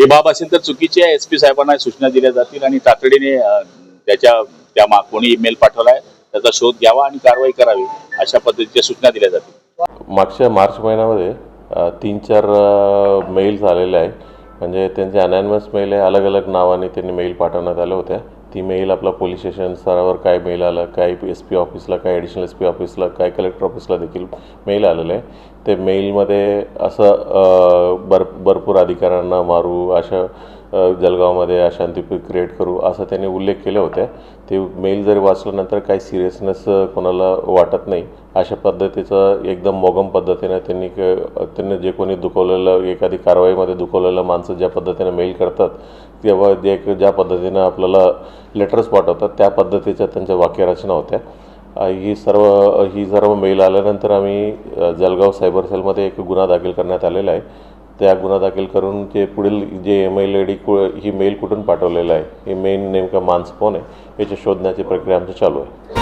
ही बाब असेल तर चुकीची आहे. एस पी साहेबांना सूचना दिल्या जातील आणि तातडीने त्याच्या त्या मा कोणी ईमेल पाठवलाय त्याचा शोध घ्यावा आणि कारवाई करावी अशा पद्धतीच्या सूचना दिल्या जातील. मागच्या मार्च महिन्यामध्ये तीन चार मेल्स आलेल्या आहेत. म्हणजे त्यांचे अनॅनमस मेल आहे अलग अलग नावाने त्यांनी मेल पाठवण्यात आल्या होत्या. ती मेल आपला पोलीस स्टेशन स्तरावर काय मेल आलं काय एस पी ऑफिसला काय ॲडिशनल एस पी ऑफिसला काय कलेक्टर ऑफिसला देखील मेल आलेलं आहे. ते मेलमध्ये असं बर अधिकाऱ्यांना मारू अशा जलगावमध्ये जळगावमध्ये अशांती क्रिएट करू असं त्यांनी उल्लेख केले होते. ते मेल जरी वाचल्यानंतर काही सिरियसनेस कोणाला वाटत नाही अशा पद्धतीचं एकदम मोगम पद्धतीने त्यांनी त्यांनी जे कोणी दुखवलेलं एखादी कारवाईमध्ये दुखवलेलं माणसं ज्या पद्धतीने मेल करतात तेव्हा जे ज्या पद्धतीनं आपल्याला लेटर्स पाठवतात त्या पद्धतीच्या त्यांच्या वाक्यरचना होत्या. ही सर्व ही सर्व मेल आल्यानंतर आम्ही जलगाव जळगाव सायबर सेलमध्ये एक गुन्हा दाखल करण्यात आलेला आहे. त्या गुन्हा दाखल करून ते पुढील जे ईमेल आय डी ही मेल कुठून पाठवलेलं आहे? हे मेन नेमका माणसं कोण आहे? याची शोधण्याची प्रक्रिया आमची चालू आहे.